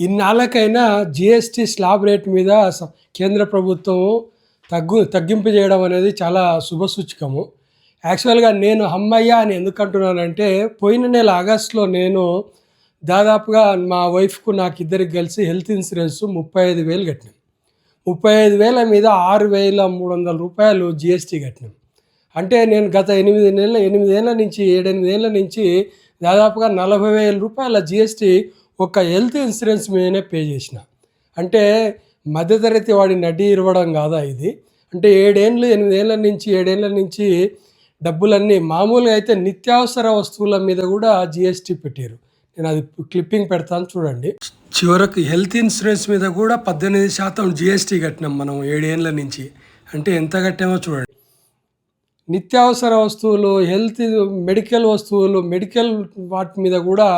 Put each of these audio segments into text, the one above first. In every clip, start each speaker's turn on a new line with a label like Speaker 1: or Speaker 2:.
Speaker 1: ఇన్నాళ్ళకైనా GST slab rate మీద స- కేంద్ర ప్రభుత్వం తగ్గు తగ్గింపు చేయడం అనేది చాలా శుభసూచకము యాక్చువల్గా నేను అమ్మయ్య అని ఎందుకు అంటున్నానంటే పోయిన నెల ఆగస్టులో నేను దాదాపుగా మా వైఫ్కు నాకు ఇద్దరికి కలిసి హెల్త్ ఇన్సూరెన్స్ ముప్పై ఐదు వేలు కట్టినాం. ముప్పై ఐదు వేల మీద ఆరు వేల మూడు వందల రూపాయలు జిఎస్టీ కట్టినాం. అంటే నేను గత ఎనిమిది నెలల ఎనిమిదేళ్ళ నుంచి ఏడెనిమిదేళ్ళ నుంచి దాదాపుగా నలభై వేల రూపాయల జిఎస్టీ ఒక హెల్త్ ఇన్సూరెన్స్ మీదనే పే చేసిన. అంటే మధ్యతరగతి వాడి నడ్డి ఇరవడం కాదా ఇది? అంటే ఏడేళ్ళు ఎనిమిదేళ్ళ నుంచి ఏడేళ్ళ నుంచి డబ్బులన్నీ మామూలుగా అయితే నిత్యావసర వస్తువుల మీద కూడా జిఎస్టీ పెట్టారు నేను అది క్లిప్పింగ్ పెడతాను చూడండి. చివరకు హెల్త్ ఇన్సూరెన్స్ మీద కూడా పద్దెనిమిది శాతం జిఎస్టీ కట్టినాం మనం ఏడేళ్ళ నుంచి. అంటే ఎంత కట్టామో చూడండి. నిత్యావసర వస్తువులు హెల్త్ మెడికల్ వస్తువులు మెడికల్ వాటి మీద కూడా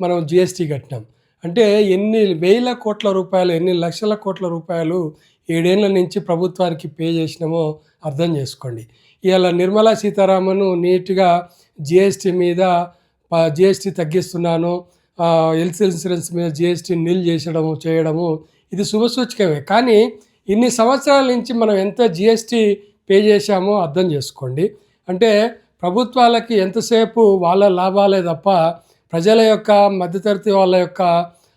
Speaker 1: మనం జిఎస్టీ కట్టినాం. అంటే ఎన్ని వేల కోట్ల రూపాయలు ఎన్ని లక్షల కోట్ల రూపాయలు ఏడేళ్ళ నుంచి ప్రభుత్వానికి పే చేసినామో అర్థం చేసుకోండి. ఇవాళ నిర్మలా సీతారామన్ నీట్గా జిఎస్టీ మీద జిఎస్టీ తగ్గిస్తున్నాను హెల్త్ ఇన్సూరెన్స్ మీద జిఎస్టీ నిల్ చేసడము చేయడము ఇది శుభసూచకమే కానీ ఇన్ని సంవత్సరాల నుంచి మనం ఎంత జిఎస్టీ పే చేశామో అర్థం చేసుకోండి. అంటే ప్రభుత్వాలకి ఎంతసేపు వాళ్ళ లాభాలే తప్ప ప్రజల యొక్క మధ్యతరగతి వాళ్ళ యొక్క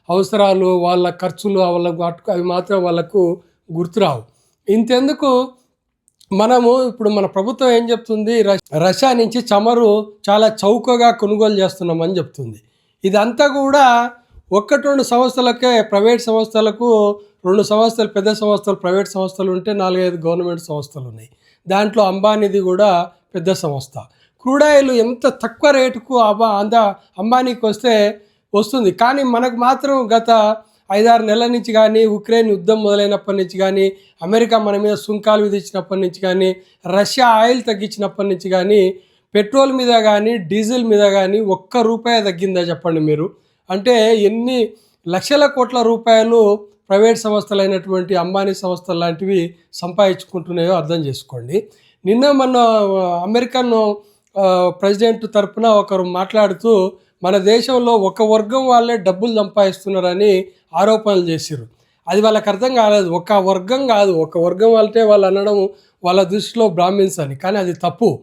Speaker 1: అవసరాలు వాళ్ళ ఖర్చులు వాళ్ళ అవి మాత్రం వాళ్ళకు గుర్తురావు. ఇంతెందుకు మనము ఇప్పుడు మన ప్రభుత్వం ఏం చెప్తుంది? రష్- రష్యా నుంచి చమరు చాలా చౌకగా కొనుగోలు చేస్తున్నామని చెప్తుంది. ఇదంతా కూడా ఒక్కటి రెండు సంస్థలకే ప్రైవేట్ సంస్థలకు రెండు సంస్థలు పెద్ద సంస్థలు ప్రైవేట్ సంస్థలు ఉంటే నాలుగైదు గవర్నమెంట్ సంస్థలు ఉన్నాయి. దాంట్లో అంబానీది కూడా పెద్ద సంస్థ. క్రూడాయిల్ ఎంత తక్కువ రేటుకు అబా అంద అంబానీకి వస్తే వస్తుంది. కానీ మనకు మాత్రం గత ఐదారు నెలల నుంచి కానీ ఉక్రెయిన్ యుద్ధం మొదలైనప్పటి నుంచి కానీ అమెరికా మన మీద సుంకాలు విధించినప్పటి నుంచి కానీ రష్యా ఆయిల్ తగ్గించినప్పటి నుంచి కానీ పెట్రోల్ మీద కానీ డీజిల్ మీద కానీ ఒక్క రూపాయి తగ్గిందా చెప్పండి మీరు? అంటే ఎన్ని లక్షల కోట్ల రూపాయలు ప్రైవేట్ సంస్థలైనటువంటి అంబానీ సంస్థలు లాంటివి సంపాదించుకుంటున్నాయో అర్థం చేసుకోండి. నిన్న మన అమెరికన్ ప్రెసిడెంట్ తరపున ఒకరు మాట్లాడుతూ మన దేశంలో ఒక వర్గం వాళ్ళే డబ్బులు సంపాదిస్తున్నారని ఆరోపణలు చేశారు అది వాళ్ళకి అర్థం కాలేదు. ఒక వర్గం కాదు. ఒక వర్గం వాళ్ళే వాళ్ళు అనడం వాళ్ళ దృష్టిలో బ్రాహ్మిన్స్ అని. కానీ అది తప్పు.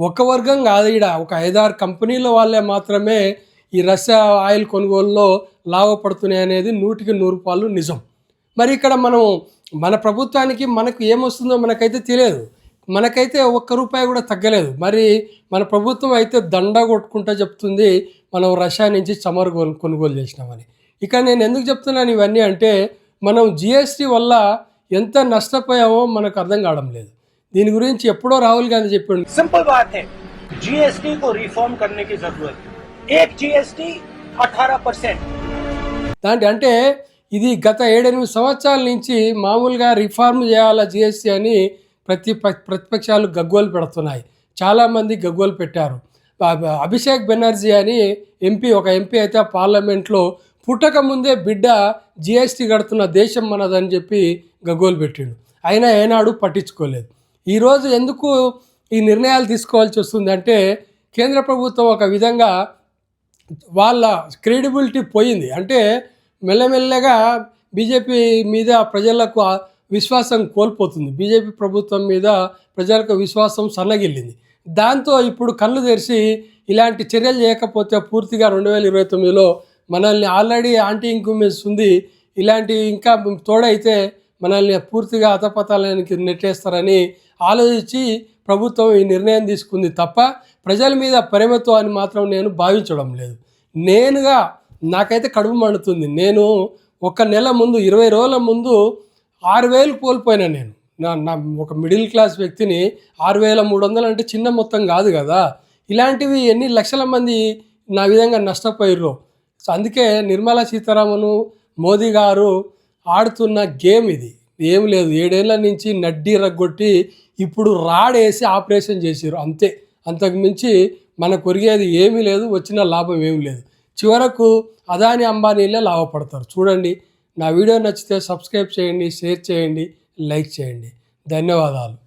Speaker 1: ఒక వర్గం కాదు ఈడ. ఒక ఐదారు కంపెనీల వాళ్ళే మాత్రమే ఈ రష్యా ఆయిల్ కొనుగోలులో లాభపడుతున్నాయి అనేది నూటికి నూరు పాలు నిజం. మరి ఇక్కడ మనం మన ప్రభుత్వానికి మనకు ఏమొస్తుందో మనకైతే తెలియదు. మనకైతే ఒక్క రూపాయి కూడా తగ్గలేదు. మరి మన ప్రభుత్వం అయితే దండ కొట్టుకుంటా చెప్తుంది మనం రష్యా నుంచి చమరు కొనుగోలు చేసినామని. ఇక నేను ఎందుకు చెప్తున్నాను ఇవన్నీ అంటే మనం జిఎస్టీ వల్ల ఎంత నష్టపోయామో మనకు అర్థం కావడం లేదు. దీని గురించి ఎప్పుడో రాహుల్ గాంధీ చెప్పాడు.
Speaker 2: సింపుల్ బాత్ జిఎస్టీ కో రిఫార్మ్ జిఎస్టీ కి జరూరత్
Speaker 1: దాంట్ అంటే ఇది గత ఏడెనిమిది సంవత్సరాల నుంచి మామూలుగా రిఫార్మ్ చేయాలా జీఎస్టీ అని ప్రతి ప్రతిపక్షాలు గగ్గోలు పెడుతున్నాయి. చాలామంది గగ్గోలు పెట్టారు. అభిషేక్ బెనర్జీ అని ఎంపీ ఒక ఎంపీ అయితే పార్లమెంట్లో పుట్టక ముందే బిడ్డ జిఎస్టీ కడుతున్న దేశం మనదని చెప్పి గగ్గోలు పెట్టిండు. అయినా ఏనాడు పట్టించుకోలేదు. ఈరోజు ఎందుకు ఈ నిర్ణయాలు తీసుకోవాల్సి వస్తుంది అంటే కేంద్ర ప్రభుత్వం ఒక విధంగా వాళ్ళ క్రెడిబిలిటీ పోయింది. అంటే మెల్లమెల్లగా బీజేపీ మీద ప్రజలకు విశ్వాసం కోల్పోతుంది. బీజేపీ ప్రభుత్వం మీద ప్రజలకు విశ్వాసం సన్నగిల్లింది. దాంతో ఇప్పుడు కళ్ళు తెరిచి ఇలాంటి చర్యలు చేయకపోతే పూర్తిగా రెండు వేల ఇరవై తొమ్మిదిలో మనల్ని ఆల్రెడీ యాంటీ ఇంక్యూమెన్స్ ఉంది. ఇలాంటి ఇంకా తోడైతే మనల్ని పూర్తిగా అతపతాలకి నెట్టేస్తారని ఆలోచించి ప్రభుత్వం ఈ నిర్ణయం తీసుకుంది తప్ప ప్రజల మీద పరిమితం అని మాత్రం నేను భావించడం లేదు. నేనుగా నాకైతే కడుపు మండుతుంది. నేను ఒక నెల ముందు ఇరవై రోజుల ముందు ఆరు వేలు కోల్పోయినా నేను. నా నా ఒక మిడిల్ క్లాస్ వ్యక్తిని ఆరు వేల మూడు వందలు అంటే చిన్న మొత్తం కాదు కదా. ఇలాంటివి ఎన్ని లక్షల మంది నా విధంగా నష్టపోయారు సో అందుకే నిర్మలా సీతారామను మోదీ గారు ఆడుతున్న గేమ్ ఇది. ఏం లేదు ఏడేళ్ళ నుంచి నడ్డి రగ్గొట్టి ఇప్పుడు రాడేసి ఆపరేషన్ చేసారు అంతే. అంతకుమించి మనకు ఒరిగేది ఏమీ లేదు వచ్చిన లాభం ఏమీ లేదు. చివరకు అదాని అంబానీలే లాభపడతారు. చూడండి నా వీడియో నచ్చితే సబ్స్క్రైబ్ చేయండి షేర్ చేయండి లైక్ చేయండి. ధన్యవాదాలు.